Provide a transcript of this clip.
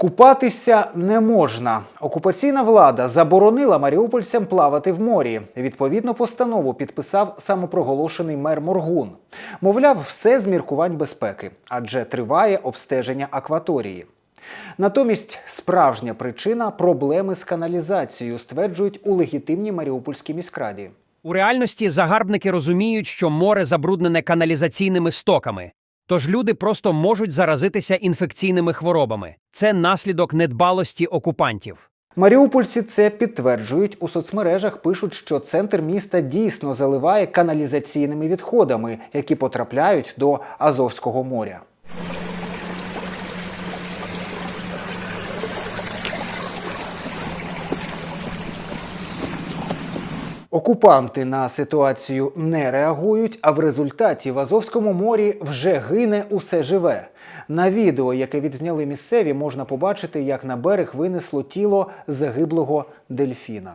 Купатися не можна. Окупаційна влада заборонила маріупольцям плавати в морі. Відповідну постанову підписав самопроголошений мер Моргун. Мовляв, все з міркувань безпеки, адже триває обстеження акваторії. Натомість справжня причина проблеми з каналізацією, стверджують у легітимній Маріупольській міськраді. У реальності загарбники розуміють, що море забруднене каналізаційними стоками, тож люди просто можуть заразитися інфекційними хворобами. Це наслідок недбалості окупантів. Маріупольці це підтверджують у соцмережах. Пишуть, що центр міста дійсно заливає каналізаційними відходами, які потрапляють до Азовського моря. Окупанти на ситуацію не реагують, а в результаті в Азовському морі вже гине усе живе. На відео, яке відзняли місцеві, можна побачити, як на берег винесло тіло загиблого дельфіна.